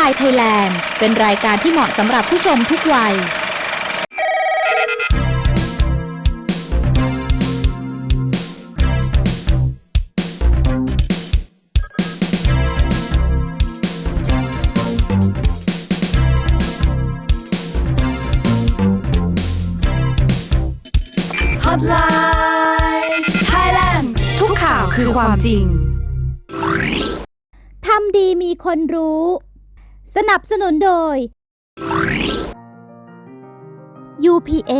Hotline Thailand เป็นรายการที่เหมาะสำหรับผู้ชมทุกวัย Hotline Thailand ทุกข่าวคือความจริง ทำดีมีคนรู้ สนับสนุนโดย UPA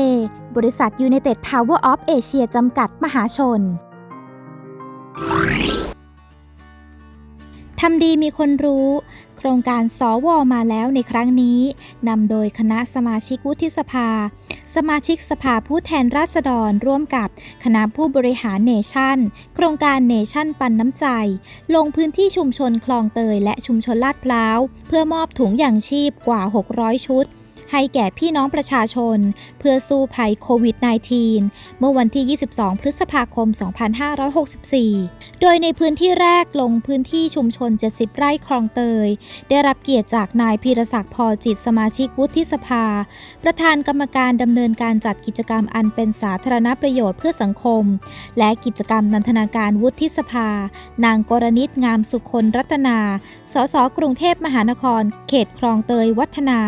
บริษัท United Power of Asia จำกัดมหาชน ทำดีมีคนรู้ โครงการสวมาแล้วในครั้งนี้ นำโดยคณะสมาชิกวุฒิสภา สมาชิกสภาผู้แทนราษฎรร่วมกับคณะผู้บริหารเนชั่น โครงการเนชั่นปันน้ำใจ ลงพื้นที่ชุมชนคลองเตยและชุมชนลาดพร้าว เพื่อมอบถุงอย่างชีพกว่า 600 ชุด ให้แก่พี่น้องประชาชน เพื่อสู้ภัยโควิด -19 เมื่อวันที่ 22 พฤษภาคม 2564 โดยในพื้นที่แรกลงพื้นที่ชุมชน 70 ไร่คลองเตย ได้รับเกียรติจากนายพีรศักดิ์พอจิตสมาชิกวุฒิสภา ประธานกรรมการดำเนินการจัดกิจกรรมอันเป็นสาธารณประโยชน์เพื่อสังคม และกิจกรรมนันทนาการวุฒิสภา นางกรณิตงามสุคนรัตนา สสกรุงเทพมหานคร เขตคลองเตยวัฒนา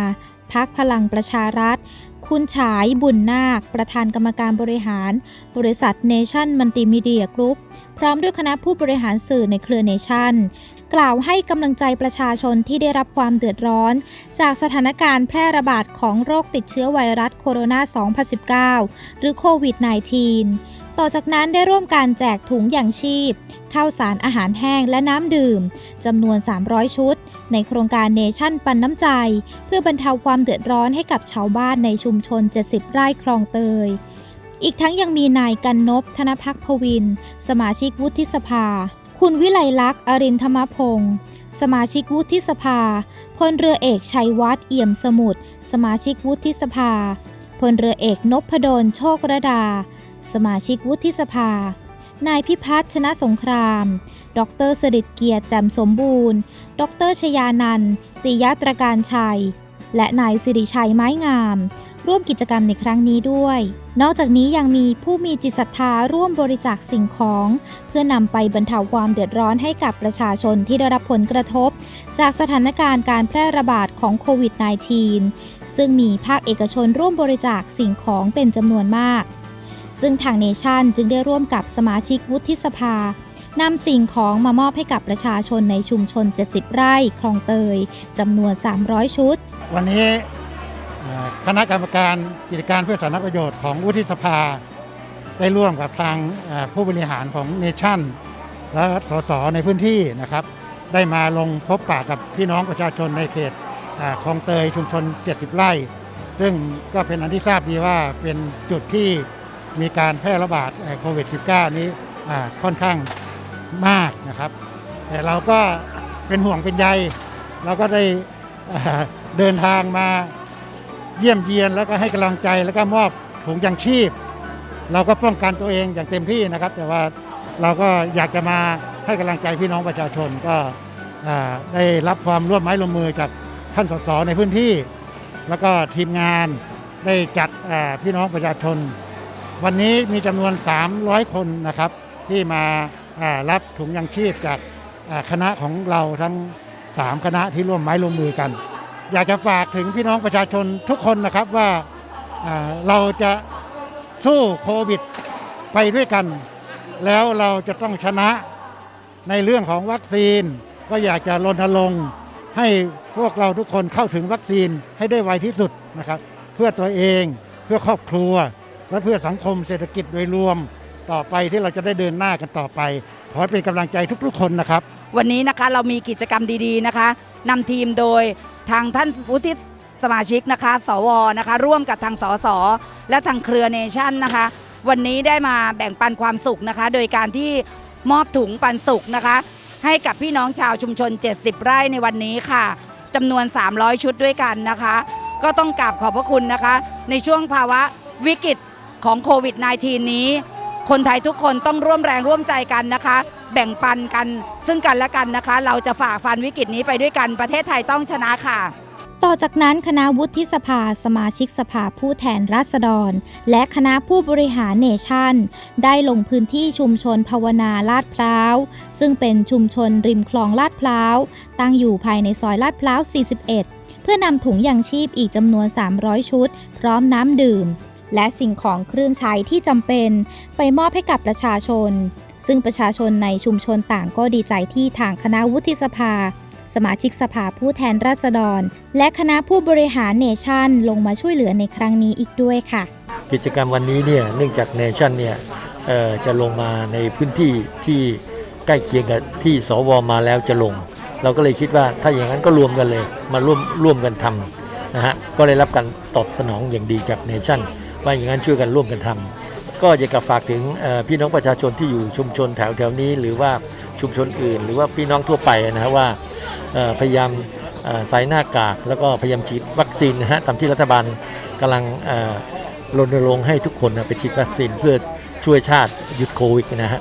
พักพลังประชารัฐ คุณฉายบุญนาค ประธานกรรมการบริหาร บริษัทเนชั่นมัลติมีเดียกรุ๊ปพร้อมด้วยคณะผู้บริหารสื่อในเครือเนชั่นกล่าวให้กำลังใจประชาชนที่ได้รับความเดือดร้อน จากสถานการณ์แพร่ระบาดของโรคติดเชื้อไวรัสโคโรนา 2019 หรือโควิด -19 ต่อจากนั้นได้ร่วมการแจกถุงอย่างชีพ ข้าวสารอาหารแห้งและน้ำดื่มจำนวน 300 ชุด ในโครงการเนชั่นปันน้ำใจ เพื่อบรรเทาความเดือดร้อนให้กับชาวบ้านในชุมชน 70 ไร่คลองเตย อีกทั้งยังมีนายกันนพธนพักพวิน สมาชิกวุฒิสภา คุณวิไลลักษณ์อรินธรรมพงศ์สมาชิกวุฒิสภา พลเรือเอกชัยวัฒน์เอี่ยมสมุทร สมาชิกวุฒิสภา พลเรือเอกนพดลโชคระดา สมาชิกวุฒิสภา นายพิพัฒน์ชนะสงคราม ดรสริตเกียรติแจ่มสมบูรณ์ ดรชยานันติยตรการชัย และนายสิริชัยไม้งาม ร่วมกิจกรรมในครั้งนี้ด้วย นอกจากนี้ยังมีผู้มีจิตศรัทธาร่วมบริจาคสิ่งของ เพื่อนำไปบรรเทาความเดือดร้อนให้กับประชาชนที่ได้รับผลกระทบ จากสถานการณ์การแพร่ระบาดของโควิด -19 ซึ่งมีภาคเอกชนร่วมบริจาคสิ่งของเป็นจำนวนมาก ซึ่งทางเนชั่นจึงได้ร่วมกับสมาชิกวุฒิสภานำสิ่งของมามอบให้กับประชาชนในชุมชน 70 ไร่คลองเตยจำนวน 300 ชุด วันนี้คณะกรรมการกิจการเพื่อสาธารณประโยชน์ของวุฒิสภา ได้ร่วมกับทางผู้บริหารของเนชั่น และสสในพื้นที่นะครับ ได้มาลงพบปะกับพี่น้องประชาชนในเขตคลองเตยชุมชน 70 ไร่ ซึ่งก็เป็นอันที่ทราบดีว่าเป็นจุดที่ มีการแพร่ระบาดโควิด -19 นี้ค่อนข้างมากนะครับ แต่เราก็เป็นห่วงเป็นใย เราก็ได้เดินทางมาเยี่ยมเยียนแล้วก็ให้กำลังใจแล้วก็มอบถุงยางชีพ เราก็ป้องกันตัวเองอย่างเต็มที่นะครับ แต่ว่าเราก็อยากจะมาให้กำลังใจพี่น้องประชาชนก็ได้รับความร่วมไม้ร่วมมือจากท่านสสในพื้นที่ แล้วก็ทีมงานได้จัดพี่น้องประชาชน วันนี้มีจำนวน 300 คนนะครับ ที่มารับถุงยางชีพจากคณะของเราทั้ง 3 คณะที่ร่วมไม้ร่วมมือกัน อยากจะฝากถึงพี่น้องประชาชนทุกคนนะครับว่าเราจะสู้โควิดไปด้วยกัน แล้วเราจะต้องชนะในเรื่องของวัคซีน ก็อยากจะรณรงค์ให้พวกเราทุกคนเข้าถึงวัคซีนให้ได้ไวที่สุดนะครับ เพื่อตัวเองเพื่อครอบครัว และเพื่อสังคมเศรษฐกิจโดยรวมต่อไปที่เราจะได้เดินหน้ากันต่อไป ขอให้เป็นกำลังใจทุกๆคนนะครับ วันนี้นะคะเรามีกิจกรรมดีๆนะคะนำทีมโดยทางท่านวุฒิสมาชิกนะคะ สวนะคะ ร่วมกับทางสสและทางเครือเนชั่นนะคะ วันนี้ได้มาแบ่งปันความสุขนะคะ โดยการที่มอบถุงปันสุขนะคะ ให้กับพี่น้องชาวชุมชน 70 ไร่ในวันนี้ค่ะจำนวน 300 ชุดด้วยกันนะคะ ก็ต้องกราบขอบพระคุณนะคะ ในช่วงภาวะวิกฤต ของโควิด -19 นี้ คนไทยทุกคนต้องร่วมแรงร่วมใจกันนะคะ แบ่งปันกันซึ่งกันและกันนะคะ เราจะฝ่าฟันวิกฤตนี้ไปด้วยกันประเทศไทยต้องชนะค่ะต่อจากนั้นคณะวุฒิสภาสมาชิกสภาผู้แทนราษฎร และคณะผู้บริหารเนชั่น ได้ลงพื้นที่ชุมชนภาวนาลาดพร้าว ซึ่งเป็นชุมชนริมคลองลาดพร้าว ตั้งอยู่ภายในซอยลาดพร้าว 41 เพื่อนำถุงยางชีพอีกจำนวน 300 ชุด พร้อมน้ำดื่ม และสิ่งของเครื่องใช้ที่จำเป็น ไปมอบให้กับประชาชน ซึ่งประชาชนในชุมชนต่างก็ดีใจที่ทางคณะวุฒิสภา สมาชิกสภาผู้แทนราษฎร และคณะผู้บริหารเนชั่น ลงมาช่วยเหลือในครั้งนี้อีกด้วยค่ะ กิจกรรมวันนี้เนี่ยเนื่องจากเนชั่นเนี่ยจะลงมาในพื้นที่ที่ใกล้เคียงกับที่สวมาแล้วจะลง เราก็เลยคิดว่าถ้าอย่างนั้นก็รวมกันเลยมาร่วมร่วมกันทำนะฮะก็ได้รับการตอบสนองอย่างดีจากเนชั่น ว่าอย่างนั้นช่วยกันร่วมกันทำก็อยากจะฝากถึงพี่น้องประชาชนที่อยู่ชุมชนแถวแถวนี้ หรือว่าชุมชนอื่น หรือว่าพี่น้องทั่วไปนะฮะว่าพยายามใส่หน้ากาก แล้วก็พยายามฉีดวัคซีนนะฮะตามที่รัฐบาลกำลังรณรงค์ให้ทุกคนไปฉีดวัคซีนเพื่อช่วยชาติหยุดโควิดนะฮะ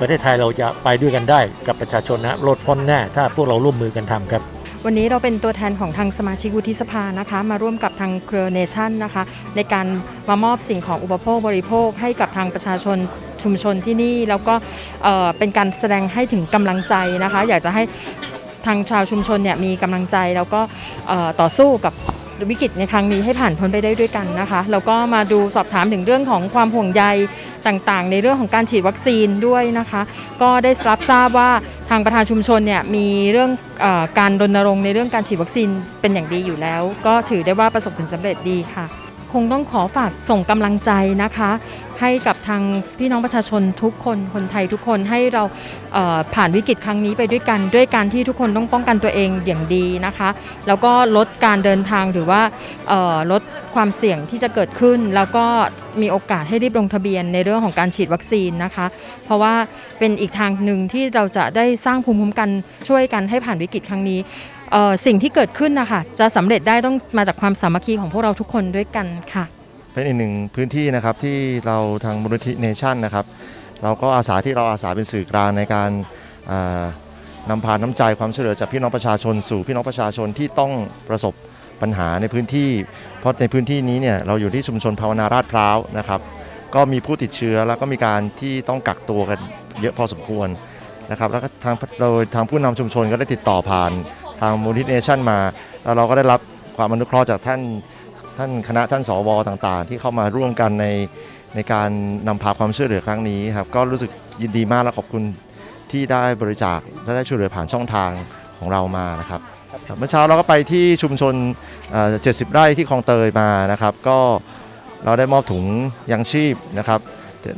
ประเทศไทยเราจะไปด้วยกันได้กับประชาชนนะลดพ้นแน่ถ้าพวกเราร่วมมือกันทำครับ วันนี้เราเป็นตัวแทนของทางสมาชิกวุฒิสภานะคะ มาร่วมกับทางเครือเนชั่นนะคะ ในการมามอบสิ่งของอุปโภคบริโภคให้กับทางประชาชนชุมชนที่นี่แล้วก็เป็นการแสดงให้ถึงกำลังใจนะคะ อยากจะให้ทางชาวชุมชนเนี่ยมีกำลังใจแล้วก็ต่อสู้กับ วิกฤตในครั้งนี้ให้ผ่านพ้นไปได้ด้วยกันนะคะแล้วก็มาดูสอบถามถึงเรื่องของความห่วงใยต่างๆ ในเรื่องของการฉีดวัคซีนด้วยนะคะ ก็ได้รับทราบว่าทางประธานชุมชนเนี่ยมีเรื่องอการรณรงค์ในเรื่องการฉีดวัคซีนเป็นอย่างดีอยู่แล้ว ก็ถือได้ว่าประสบผลสำเร็จดีค่ะ คงต้องขอฝากส่งกำลังใจนะคะ ให้กับทางพี่น้องประชาชนทุกคนคนไทยทุกคนให้เราเผ่านวิกฤตครั้งนี้ไปด้วยกัน ด้วยการที่ทุกคนต้องป้องกันตัวเองอย่างดีนะคะ แล้วก็ลดการเดินทางหรือว่าลดความเสี่ยงที่จะเกิดขึ้น แล้วก็มีโอกาสให้รีบลงทะเบียนในเรื่องของการฉีดวัคซีนนะคะ เพราะว่าเป็นอีกทางหนึ่งที่เราจะได้สร้างภูมิคุ้มกันช่วยกันให้ผ่านวิกฤตครั้งนี้สิ่งที่เกิดขึ้นนะคะจะสำเร็จได้ต้องมาจากความสามัคคีของพวกเราทุกคนด้วยกันค่ะ เป็นอีกหนึ่งพื้นที่นะครับที่เราทางมูลนิธิเนชั่นนะครับ เราก็อาสาที่เราอาสาเป็นสื่อกลางในการอ่านำพาน้ำใจความช่วยเหลือจากพี่น้องประชาชนสู่พี่น้องประชาชนที่ต้องประสบปัญหาในพื้นที่ เพราะในพื้นที่นี้เนี่ยเราอยู่ที่ชุมชนภาวนาราชพร้าวนะครับ ก็มีผู้ติดเชื้อแล้วก็มีการที่ต้องกักตัวกันเยอะพอสมควรนะครับแล้วก็ทางโดยทางผู้นำชุมชนก็ได้ติดต่อผ่านทางมูลนิธิเนชั่นมา แล้วเราก็ได้รับความอนุเคราะห์จากท่าน ท่านคณะท่านสวต่างๆ ที่เข้ามาร่วมกันในในการนำพาความช่วยเหลือครั้งนี้ครับก็รู้สึกยินดีมากและขอบคุณที่ได้บริจาคและได้ช่วยเหลือผ่านช่องทางของเรามานะครับเมื่อเช้าเราก็ไปที่ชุมชนเอ่อ70 ไร่ที่คลองเตยมานะครับ ก็เราได้มอบถุงยังชีพนะครับ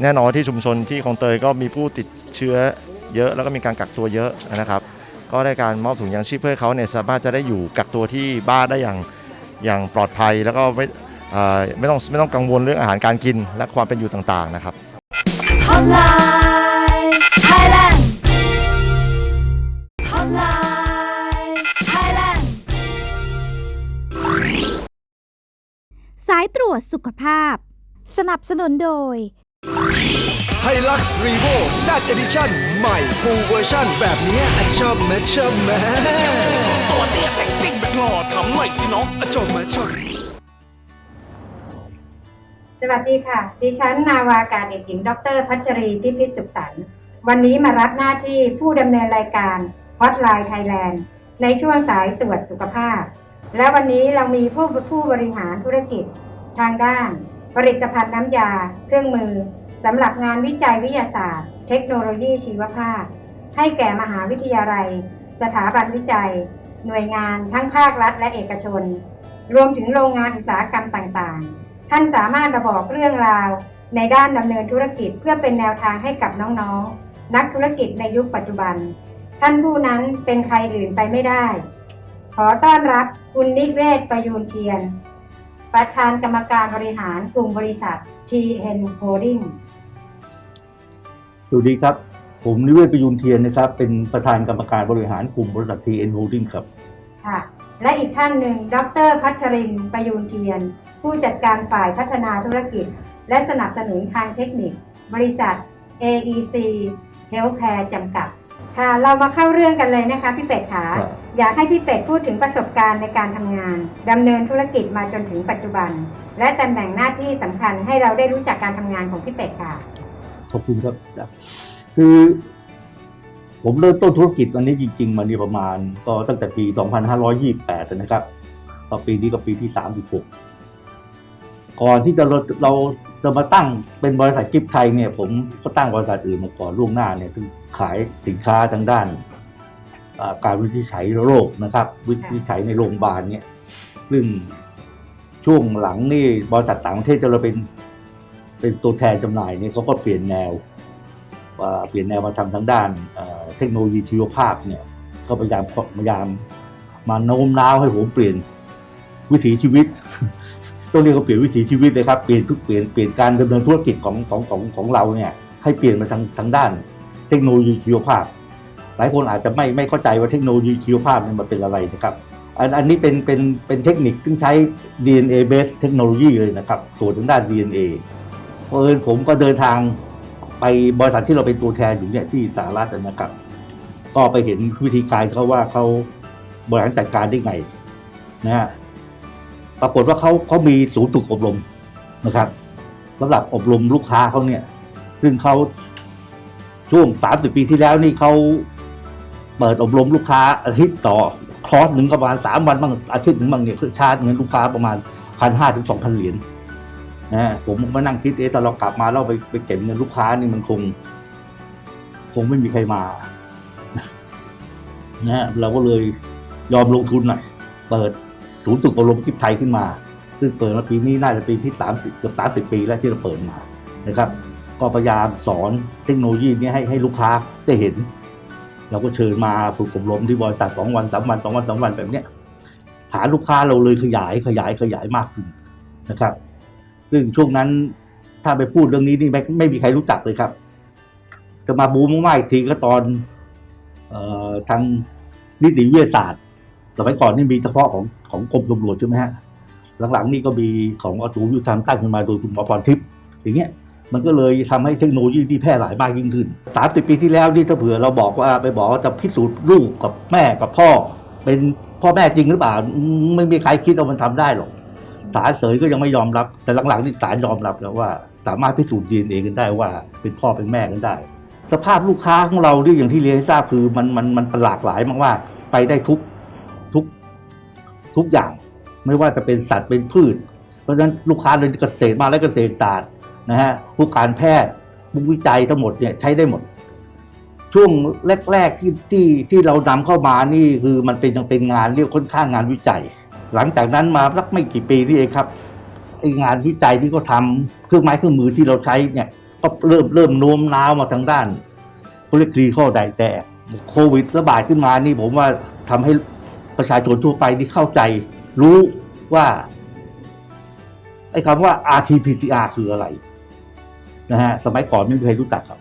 แน่นอนที่ชุมชนที่คลองเตยก็มีผู้ติดเชื้อเยอะ แล้วก็มีการกักตัวเยอะนะครับ ก็ได้การมอบถุงยังชีพเพื่อเขาเนี่ยสามารถจะได้อยู่กักตัวที่บ้านได้อย่าง อย่างปลอดภัยแล้วก็ไม่เอ่อไม่ต้องไม่ต้องกังวลเรื่องอาหารการกินและความเป็นอยู่ต่างๆนะครับ Hotline Thailand Hotline Thailand สายตรวจสุขภาพ สนับสนุนโดยไฮลักซ์รีโวแซดเอดิชั่นใหม่ฟูลเวอร์ชันแบบเนี้ยอะชอบแมชอบแมตัวเตี้ยแต่งซิ่งแบบหล่อทำหน่ อยสิน้องอะชอบแมชอบสวัสดีค่ะ ดิฉันนาวากาศเอกหญิง ดร พัชรีพิพิธสุขสันต์วันนี้มารับหน้าที่ผู้ดำเนินรายการ Hotline Thailand ในช่วงสายตรวจสุขภาพ และวันนี้เรามีผู้ผู้บริหารธุรกิจทางด้าน ผลิตภัณฑ์น้ำยา เครื่องมือสำหรับงานวิจัยวิทยาศาสตร์ เทคโนโลยีชีวภาพ ให้แก่มหาวิทยาลัย สถาบันวิจัย หน่วยงานทั้งภาครัฐและเอกชน รวมถึงโรงงานอุตสาหกรรมต่างๆ ท่านสามารถมาบอกเรื่องราว ในด้านดำเนินธุรกิจเพื่อเป็นแนวทางให้กับน้องๆ นักธุรกิจในยุคปัจจุบัน ท่านผู้นั้นเป็นใครอื่นไปไม่ได้ ขอต้อนรับคุณนิเวศประยูนเทียน ประธานกรรมการบริหารกลุ่มบริษัท TN Holding สวัสดีครับ ผมนิเวศประยุนเทียนนะครับ เป็นประธานกรรมการบริหารกลุ่มบริษัท TN Holding ครับ ค่ะ และอีกท่านหนึ่ง ดรพัชรินทร์ประยูนเทียน ผู้จัดการฝ่ายพัฒนาธุรกิจ และสนับสนุนทางเทคนิค บริษัท AEC เฮลท์แคร์จำกัด ค่ะ เรามาเข้าเรื่องกันเลยนะคะพี่เป็ดขาครับอยากให้พี่เป็ดพูดถึงประสบการณ์ในการทำงานดำเนินธุรกิจมาจนถึงปัจจุบัน และตำแหน่งหน้าที่สำคัญให้เราได้รู้จักการทำงานของพี่เป็ดค่ะ ขอบคุณครับ คือ ผมเริ่มต้นธุรกิจอันนี้จริง ๆ มานี่ประมาณ ก็ตั้งแต่ปี 2528 นะครับก็ปีนี้ก็ปีที่ 36 ก่อนที่จะเราเราจะมาตั้งเป็นบริษัทกิฟต์ไทยเนี่ย ผมก็ตั้งบริษัทอื่นมาก่อนล่วงหน้าเนี่ยซึ่งขายสินค้าทางด้านการวินิจฉัยโรคนะครับ วินิจฉัยในโรงพยาบาลเนี่ย ซึ่งช่วงหลังนี่บริษัทต่างประเทศจะเราเป็นเป็นตัวแทนจำหน่ายเนี่ยเขาก็เปลี่ยนแนว เปลี่ยนแนวมาทำทางด้านเทคโนโลยีชีวภาพเนี่ยก็พยายามพยายามมาโน้มน้าวให้ผมเปลี่ยนวิถีชีวิตต้องเรียกว่าเปลี่ยนวิถีชีวิตเลยครับเปลี่ยนทุกเปลี่ยนเปลี่ยนการดำเนินธุรกิจของของของของเราเนี่ยให้เปลี่ยนมาทางทางด้าน เทคโนโลยีชีวภาพ หลายคนอาจจะไม่ไม่เข้าใจว่าเทคโนโลยีชีวภาพเนี่ยมันเป็นอะไรนะครับอันอันนี้เป็นเป็นเป็นเทคนิคที่ใช้ DNA based เทคโนโลยีเลยนะครับตรวจทางด้าน DNA เพราะเอิญผมก็เดินทาง ไปบริษัทที่เราเป็นตัวแทนอยู่เนี่ยที่สหรัฐนะครับ ก็ไปเห็นวิธีการเขาว่าเขาบริหารจัดการได้ไงนะฮะปรากฏว่าเขาเขามีศูนย์ฝึกอบรมนะครับสำหรับอบรมลูกค้าเขาเนี่ย ซึ่งเขาช่วงสามสิบปีที่แล้วนี่เขาเปิดอบรมลูกค้าอาทิตย์ต่อคอร์สหนึ่งประมาณสามวันบ้างอาทิตย์หนึ่งบ้างเนี่ยชาร์จเงินลูกค้าประมาณพันห้าถึงสองพันเหรียญ นะผมมานั่งคิดเอ๊ะตอนเรากลับมาเราไปไปเก็บเงินลูกค้านี่มันคง คงไม่มีใครมานะฮะเราก็เลยยอมลงทุนหน่อยเปิดศูนย์ฝึกอบรมกิฟไทยขึ้นมา ซึ่งเปิดมาปีนี้น่าจะปีที่สามสิบเกือบสามสิบปีแล้วที่เราเปิดมานะครับ ก็พยายามสอนเทคโนโลยีนี้ให้ให้ลูกค้าได้เห็น เราก็เชิญมาฝึกอบรมที่บริษัทสองวันสามวันสองวันสามวันแบบเนี้ยฐานลูกค้าเราเลยขยายขยายขยายมากขึ้นนะครับ ซึ่งช่วงนั้นถ้าไปพูดเรื่องนี้นี่ไม่ไม่มีใครรู้จักเลยครับ จะมาบูมมากๆอีกทีก็ตอนเอ่อทางนิติวิทยาศาสตร์สมัยก่อนนี่มีเฉพาะของของกรมตำรวจใช่ไหมฮะหลังๆนี่ก็มีของอสูรยุทธรรมตั้งขึ้นมาโดยคุณหมอพรทิพย์อย่างเงี้ยมันก็เลยทำให้เทคโนโลยีที่แพร่หลายมากยิ่งขึ้นสามสิบปีที่แล้วนี่ถ้าเผื่อเราบอกว่าไปบอกว่าจะพิสูจน์ลูกกับแม่กับพ่อ เป็นพ่อแม่จริงหรือเปล่าไม่มีใครคิดว่ามันทำได้หรอก ศาลเสยก็ยังไม่ยอมรับ แต่หลังๆนี่ศาลยอมรับแล้วว่า สามารถพิสูจน์ดีเอ็นเอกันได้ว่า เป็นพ่อเป็นแม่กันได้ สภาพลูกค้าของเราที่อย่างที่เรียนให้ทราบคือมันมันมันหลากหลายมากๆไปได้ทุกทุกทุกอย่าง ไม่ว่าจะเป็นสัตว์เป็นพืช เพราะฉะนั้นลูกค้าเลยเกษตรมาและเกษตรศาสตร์นะฮะผู้การแพทย์ผู้วิจัยทั้งหมดเนี่ยใช้ได้หมดช่วงแรก ๆ ที่ที่ที่เรานำเข้ามานี่คือมันเป็นยังเป็นงานเรียกค่อนข้างงานวิจัย หลังจากนั้นมาสักไม่กี่ปีนี่เองครับไองานวิจัยที่เขาทำเครื่องไม้เครื่องมือที่เราใช้เนี่ยก็เริ่มเริ่มโน้มน้าวมาทางด้านเขาเรียกคลีข้อใดแต่โควิดระบาดขึ้นมานี่ผมว่าทำให้ประชาชนทั่วไปที่เข้าใจ รู้ว่าไอ้คำว่า RT-PCR คืออะไรนะฮะสมัยก่อนไม่มีใครรู้จักครับ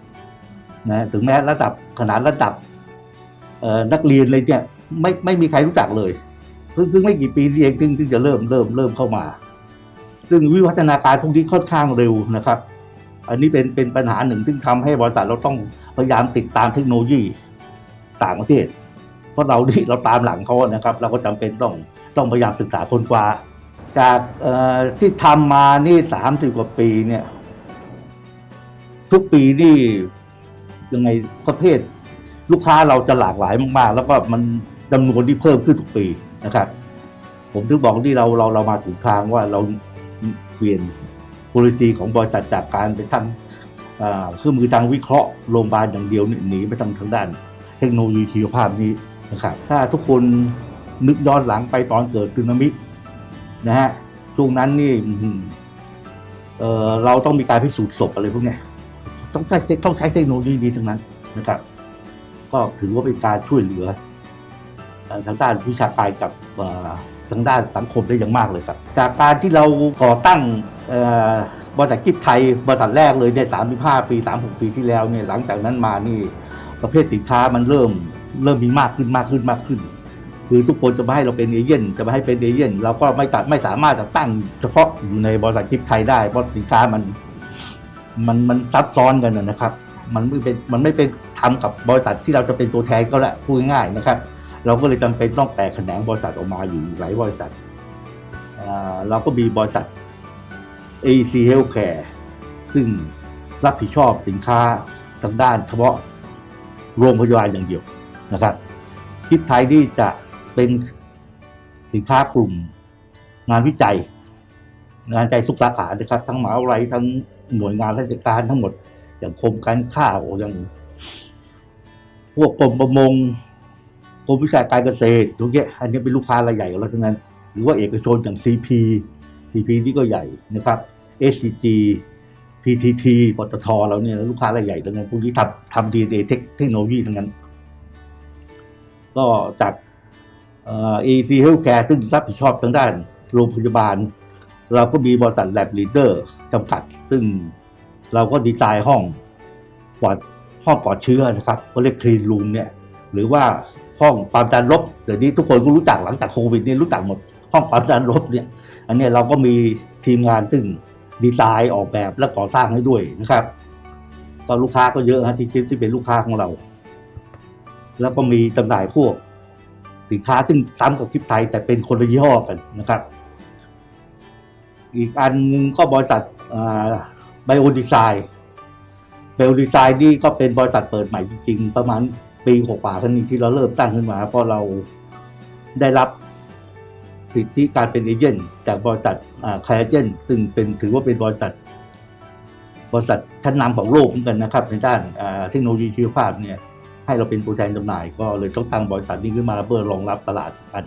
นะถึงแม้ระดับขนาดระดับนักเรียนเลยเนี่ยไม่ไม่มีใครรู้จักเลย เพิ่งเพิ่งไม่กี่ปีนี่เองซึ่งซึ่งจะเริ่มเริ่มเริ่มเข้ามา ซึ่งวิวัฒนาการพวกนี้ค่อนข้างเร็วนะครับ อันนี้เป็นเป็นปัญหาหนึ่งซึ่งทำให้บริษัทเราต้องพยายามติดตามเทคโนโลยีต่างประเทศ เพราะเรานี่เราตามหลังเขานะครับ เราก็จำเป็นต้องต้องพยายามศึกษาค้นคว้า จากที่ทำมานี่สามสิบกว่าปีเนี่ย ทุกปีนี่ยังไงประเภทลูกค้าเราจะหลากหลายมากๆ แล้วก็มันจำนวนที่เพิ่มขึ้นทุกปี นะครับ ผมถึงบอกที่เราเราเรามาถูกทางว่าเราเปลี่ยน policy ของบริษัทจากการเป็นทำเครื่องมือทางวิเคราะห์โรงพยาบาลอย่างเดียวหนีไปทางทางด้าน เทคโนโลยีชีวภาพนี้นะครับถ้าทุกคนนึกย้อนหลังไปตอนเกิดสึนามินะฮะช่วงนั้นนี่เเราต้องมีการพิสูจน์ศพอะไรพวกนี้ต้องใช้ต้องใช้เทคโนโลยีดีทั้งนั้นนะครับ ก็ถือว่าเป็นการช่วยเหลือ ทางด้านวิชาการกับทางด้านสังคมได้อย่างมากเลยครับ จากการที่เราก่อตั้งบริษัทกิฟไทยบริษัทแรกเลยเนี่ย35 ปี 36 ปีที่แล้วเนี่ยหลังจากนั้นมานี่ประเภทสินค้ามันเริ่มเริ่มมีมากขึ้นมากขึ้นมากขึ้น คือทุกคนจะมาให้เราเป็นเอเย่นจะมาให้เป็นเอเย่นเราก็ไม่ตัดไม่สามารถจะตั้งเฉพาะอยู่ในบริษัทกิฟไทยได้เพราะสินค้ามันมันมันซับซ้อนกันนะครับ มันไม่เป็นมันไม่เป็นทำกับบริษัทที่เราจะเป็นตัวแทนก็แล้วพูดง่ายๆนะครับ เราก็เลยจำเป็นต้องแตกแขนงบริษัทออกมาอยู่หลายบริษัทเราก็มีบริษัท AC Healthcare ซึ่งรับผิดชอบสินค้าทางด้านเฉพาะโรงพยาบาลอย่างเดียวนะครับคิดไทยที่จะเป็นสินค้ากลุ่มงานวิจัย งานวิจัยทุกสาขานะครับ ทั้งหมหาวิทยาลัยทั้งหน่วยงานราชการทั้งหมด อย่างกรมการข้าวอย่างพวกกรมประมง กรมวิชาการเกษตรทุกอย่างอันนี้เป็นลูกค้ารายใหญ่ของเราทั้งนั้น หรือว่าเอกชนอย่าง CP CP นี่ก็ใหญ่นะครับ SCG PTT ปตทเราเนี่ยลูกค้ารายใหญ่ทั้งนั้นพวกนี้ทำทำ DNA เทคเทคโนโลยีทั้งนั้น ก็จากเอ่อ AC Healthcare ซึ่งรับผิดชอบทางด้านโรงพยาบาล เราก็มีบริษัท Lab Leader จำกัด ซึ่งเราก็ดีไซน์ห้องปลอดห้องปลอดเชื้อนะครับ ก็เรียก Clean Room เนี่ย หรือว่า ห้องความดันลบเดี๋ยวนี้ทุกคนก็รู้จักหลังจากโควิดนี่รู้จักหมด ห้องความดันลบเนี่ยอันนี้เราก็มีทีมงานซึ่งดีไซน์ออกแบบและก่อสร้างให้ด้วยนะครับก็ลูกค้าก็เยอะฮะที่คิดที่เป็นลูกค้าของเรา แล้วก็มีจำหน่ายพวกสินค้าซึ่งซ้ำกับคลิปไทย แต่เป็นคนละยี่ห้อกันนะครับ อีกอันหนึ่งก็บริษัทไบโอดีไซน์ไบโอดีไซน์นี่ก็เป็นบริษัทเปิดใหม่จริง ๆ ประมาณ ปีกว่าๆครั้นี้ที่เราเริ่มตั้งขึ้นมาเพราะเราได้รับสิทธิการเป็นเอเจนต์จากบริษัทคายเจนซึ่งเป็นถือว่าเป็นบริษัทบริษัทชั้นนำของโลกเหมือนกันนะครับ ในด้านเทคโนโลยีชีวภาพเนี่ยให้เราเป็นตัวแทนจำหน่าย ก็เลยต้องตั้งบริษัทนี้ขึ้นมาเพื่อรองรับตลาดอัน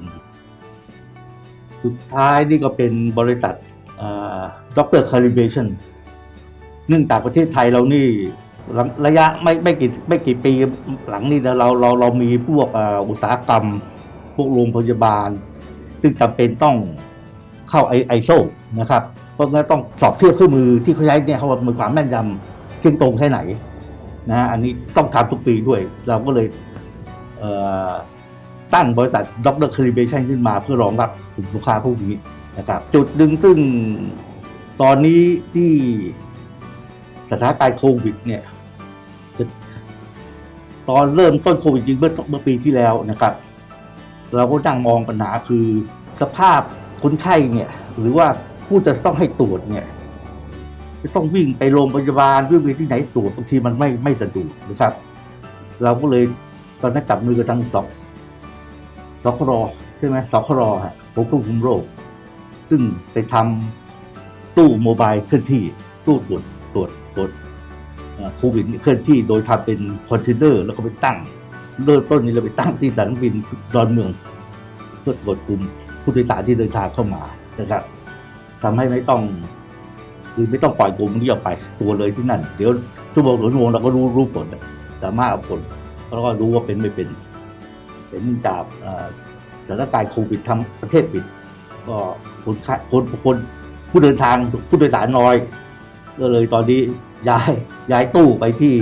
สุดท้ายนี่ก็เป็นบริษัทด็อกเตอร์คาลิเบชันเนื่องจากประเทศไทยเรานี่ หลังระยะไม่ไม่กี่ไม่กี่ปีหลังนี้นะเราเราเรามีพวกอ,อุตสาหกรรม พวกโรงพยาบาล ซึ่งจำเป็นต้องเข้าไอไอโซนะครับ เพราะงั้นต้องสอบเทียบเครื่องมือที่เขาใช้เนี่ยเขาว่ามีความแม่นยำเที่ยงตรงแค่ไหนนะฮะอันนี้ต้องทำทุกปีด้วย เราก็เลยเตั้งบริษัทด็อกเตอร์คลิเบชันขึ้นมาเพื่อรองรับกลุ่มลูกค้าพวกนี้นะครับจุดหนึ่งซึ่งตอนนี้ที่สถานการณ์โควิดเนี่ย ตอนเริ่มต้นโควิดจริงเมื่อเมื่อปีที่แล้วนะครับ เราก็นั่งมองปัญหาคือ สภาพคนไข้เนี่ยหรือว่าผู้จะต้องให้ตรวจเนี่ยจะต้องวิ่งไปโรงพยาบาลวิ่งไปที่ไหนตรวจบางทีมันไม่ไม่สะดวกนะครับ เราก็เลยตอนนั้นจับมือกับทางสสครใช่ไหมสครฮะผมควบคุมโรค ซึ่งไปทำตู้โมบายเคลื่อนที่ตู้ตรวจ โควิดเคลื่อนที่โดยทำเป็นคอนเทนเนอร์แล้วก็ไปตั้งเริ่มต้นนี้เราไปตั้งที่สนามบินดอนเมือง เพื่อตรวจกลุ่มผู้โดยสารที่เดินทางเข้ามานะครับทำให้ไม่ต้องคือไม่ต้องปล่อยกลุ่มนี้ออกไปตัวเลยที่นั่น เดี๋ยวชั่วโมงหรือชั่วโมงเราก็รู้รู้ผลสามารถเอาผลแล้วก็รู้ว่าเป็นไม่เป็นเป็นเนื่องจากสถานการณ์โควิดทำประเทศปิด ก็คนคนคนผู้เดินทางผู้โดยสารน้อย ก็เลยตอนนี้ ย้ายย้ายตู้ไปที่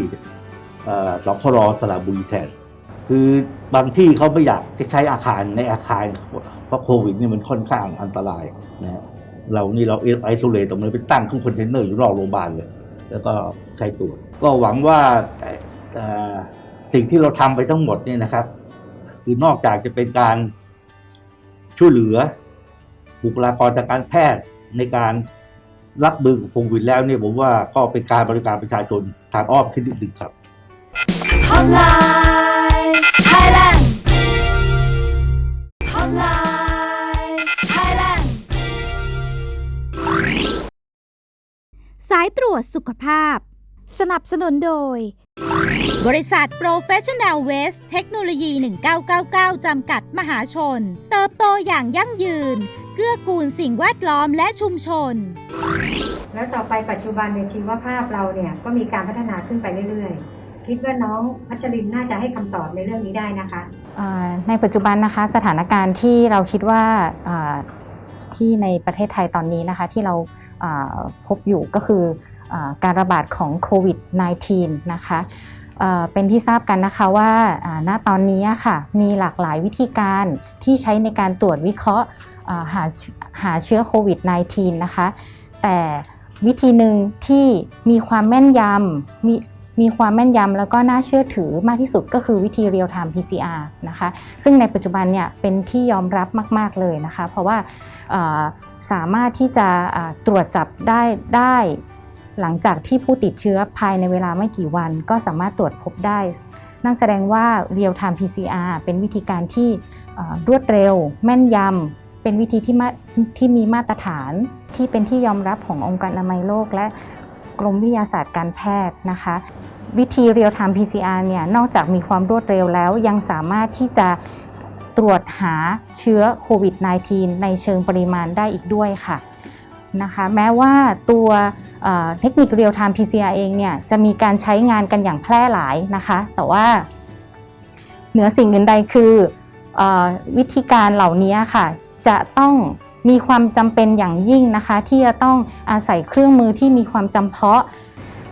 สครสระบุรีแทน คือบางที่เขาไม่อยากใช้อาคารในอาคารเพราะโควิดนี่มันค่อนข้างอันตรายนะฮะเรานี่เราไอโซเลตตรงนี้ไปตั้งเครื่องคอนเทนเนอร์อยู่รอบโรงพยาบาลเลย แล้วก็ใช้ตรวจก็หวังว่าสิ่งที่เราทำไปทั้งหมดเนี่ยนะครับ คือนอกจากจะเป็นการช่วยเหลือบุคลากรทางการแพทย์ในการ รับมือกับโควิดแล้วเนี่ยผมว่าก็เป็นการบริการประชาชนทางอ้อมขึ้นนิดหนึ่งครับ Hotline Thailand Hotline Thailand สายตรวจสุขภาพ สนับสนุนโดย บริษัท Professional Waste เทคโนโลยี 1999 จำกัดมหาชน เติบโตอย่างยั่งยืน เกื้อกูลสิ่งแวดล้อมและชุมชน แล้วต่อไปปัจจุบันในชีวภาพเราเนี่ยก็มีการพัฒนาขึ้นไปเรื่อยๆ คิดว่าน้องพัชรินน่าจะให้คำตอบในเรื่องนี้ได้นะคะอ่าในปัจจุบันนะคะสถานการณ์ที่เราคิดว่าอ่าที่ในประเทศไทยตอนนี้นะคะที่เราอ่าพบอยู่ก็คืออา การระบาดของโควิด -19 นะคะเป็นที่ทราบกันนะคะว่าณตอนนี้ค่ะมีหลากหลายวิธีการที่ใช้ในการตรวจวิเคราะห์หาหาเชื้อโควิด -19 นะคะแต่วิธีหนึ่งที่มีความแม่นยำมีมีความแม่นยำแล้วก็น่าเชื่อถือมากที่สุดก็คือวิธี real time PCR นะคะซึ่งในปัจจุบันเนี่ยเป็นที่ยอมรับมาก ๆ เลยนะคะ เพราะว่าสามารถที่จะตรวจจับได้ได้ หลังจากที่ผู้ติดเชื้อภายในเวลาไม่กี่วันก็สามารถตรวจพบได้ นั่นแสดงว่า real time PCR เป็นวิธีการที่รวดเร็ว แม่นยำเป็นวิธีที่มาที่มีมาตรฐานที่เป็นที่ยอมรับขององค์การอนามัยโลก และกรมวิทยาศาสตร์การแพทย์นะคะ วิธี real time PCR เนี่ยนอกจากมีความรวดเร็วแล้วยังสามารถที่จะตรวจหาเชื้อโควิด -19 ในเชิงปริมาณได้อีกด้วยค่ะ นะคะ แม้ว่าตัวเเทคนิค real time PCR เองเนี่ยจะมีการใช้งานกันอย่างแพร่หลายนะคะ แต่ว่าเหนือสิ่งอื่นใดคือเออวิธีการเหล่านี้ค่ะ จะต้องมีความจำเป็นอย่างยิ่งนะคะ ที่จะต้องอาศัยเครื่องมือที่มีความจำเพาะ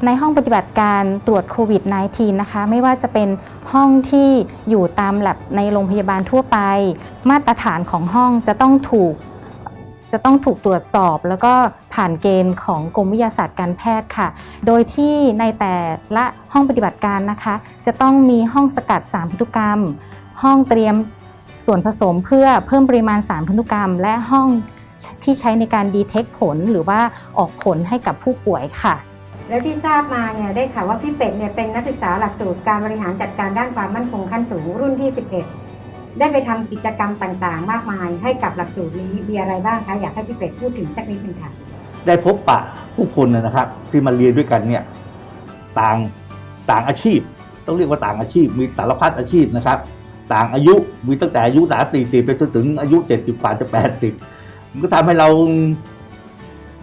ในห้องปฏิบัติการตรวจโควิด -19 นะคะ ไม่ว่าจะเป็นห้องที่อยู่ตามแลบในโรงพยาบาลทั่วไป มาตรฐานของห้องจะต้องถูก จะต้องถูกตรวจสอบ แล้วก็ผ่านเกณฑ์ของกรมวิทยาศาสตร์การแพทย์ค่ะ โดยที่ในแต่ละห้องปฏิบัติการนะคะ จะต้องมีห้องสกัดสารพันธุกรรม ห้องเตรียมส่วนผสมเพื่อเพิ่มปริมาณสารพันธุกรรม และห้องที่ใช้ในการดีเทคผลหรือว่าออกผลให้กับผู้ป่วยค่ะ แล้วที่ทราบมาเนี่ยได้ข่าวว่าพี่เป็ดเนี่ยเป็นนักศึกษาหลักสูตรการบริหารจัดการด้านความมั่นคงขั้นสูงรุ่นที่ 11 ได้ไปทำกิจกรรมต่างๆ มากมาย ให้กับหลักสูตรนี้มีอะไรบ้างคะอยากให้พี่เป็ดพูดถึงสักนิดหนึงค่ะ ได้พบปะผู้คนนะครับ ที่มาเรียนด้วยกันเนี่ยต่างต่างอาชีพ ต้องเรียกว่าต่างอาชีพ มีสารพัดอาชีพนะครับ ต่างอายุมีตั้งแต่อายุสามสี่สิบไปจนถึงอายุเจ็ดสิบกว่าจะแปดสิบมันก็ทำให้เรา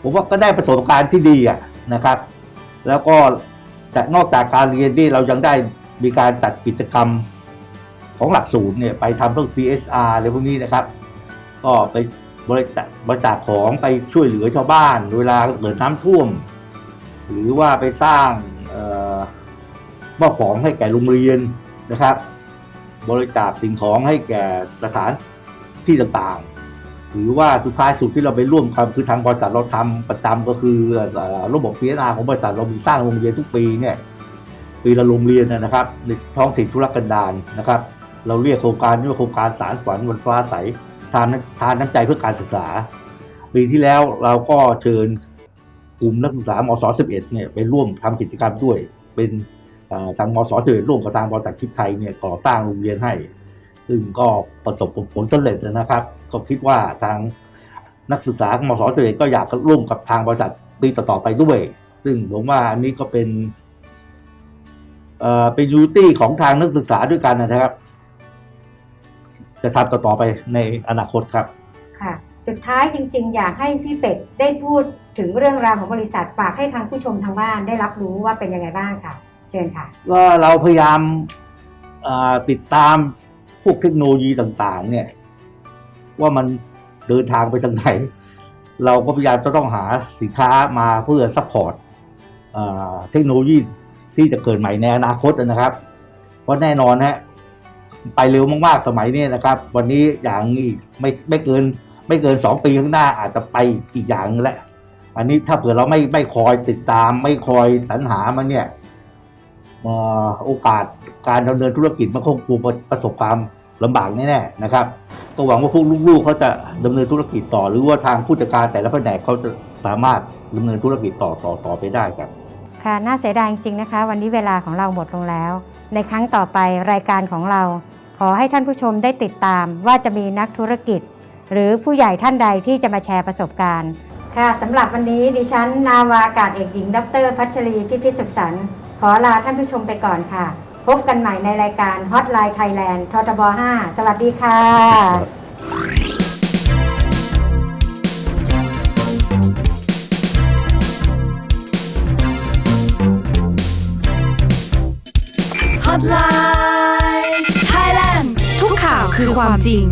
ผมว่าก็ได้ประสบการณ์ที่ดีอะนะครับ แล้วก็นอกจากการเรียนที่เรายังได้มีการจัดกิจกรรม ของหลักสูตรเนี่ยไปทำพวก CSR อะไรพวกนี้นะครับ ก็ไปบริจาคบริจาคของไปช่วยเหลือชาวบ้าน เวลาเกิดน้ำท่วม หรือว่าไปสร้างเอ่อมอบของให้แก่โรงเรียนนะครับ บริจาคสิ่งของให้แก่สถานที่ต่างๆ หรือว่าสุดท้ายสุดที่เราไปร่วมกันคือทางบริษัทเราทำประจำก็คือระบบ PNR ของบริษัทเรามีสร้างโรงเรียนทุกปีเนี่ยปีละโรงเรียนนะครับในท้องถิ่นธุรกันดารนะครับ เราเรียกโครงการนี้ว่าโครงการสารฝันวันฟ้าใสทานทานน้ำใจเพื่อการศึกษา ปีที่แล้วเราก็เชิญกลุ่มนักศึกษามศ11เนี่ยไปร่วมทำกิจกรรมด้วย เป็นทางมศ11ร่วมกับทางบริษัททิพย์ไทยเนี่ยก่อสร้างโรงเรียนให้ ซึ่งก็ประสบผลสำเร็จนะครับ ก็คิดว่าทางนักศึกษามศ11ก็อยากร่วมกับทางบริษัทปีต่อๆไปด้วย ซึ่งผมว่าอันนี้ก็เป็นเอ่อเป็นยูตี้ของทางนักศึกษาด้วยกันนะครับ จะทำต่อๆไปในอนาคตครับ ค่ะ สุดท้ายจริงๆ อยากให้พี่เป็ดได้พูดถึงเรื่องราวของบริษัทฝากให้ทางผู้ชมทางบ้านได้รับรู้ว่าเป็นยังไงบ้างค่ะ เชิญค่ะ ว่าเราพยายามเอ่อติดตามพวกเทคโนโลยีต่างๆ เนี่ย ว่ามันเดินทางไปทางไหน เราก็พยายามจะต้องหาสินค้ามาเพื่อซัพพอร์ตเอ่อเทคโนโลยีที่จะเกิดใหม่ในอนาคตนะครับ เพราะแน่นอนฮะ ไปเร็วมากๆสมัยนี้นะครับ วันนี้อย่างอีกไม่ไม่เกิน ไม่เกินสองปีข้างหน้าอาจจะไปอีกอย่างแหละ อันนี้ถ้าเผื่อเราไม่ไม่คอยติดตาม ไม่คอยสรรหามันเนี่ยโอกาสการดำเนินธุรกิจมันคงประสบความลำบากแน่ๆนะครับก็หวังว่าพวกลูกๆเขาจะดำเนินธุรกิจต่อ หรือว่าทางผู้จัดการแต่ละแผนกเขาจะสามารถดำเนินธุรกิจต่อต่อต่อไปได้ครับค่ะน่าเสียดายจริงๆนะคะ วันนี้เวลาของเราหมดลงแล้ว ในครั้งต่อไปรายการของเรา ขอให้ท่านผู้ชมได้ติดตามว่าจะมีนักธุรกิจ หรือผู้ใหญ่ท่านใดที่จะมาแชร์ประสบการณ์ ค่ะสำหรับวันนี้ดิฉัน นาวาอากาศเอกหญิง ดร พัชรีพิพิสุขสันต์ขอลาท่านผู้ชมไปก่อนค่ะ พบกันใหม่ในรายการ Hotline Thailand ททบ 5 สวัสดีค่ะ Hotline Thailand ทุกข่าวคือความจริง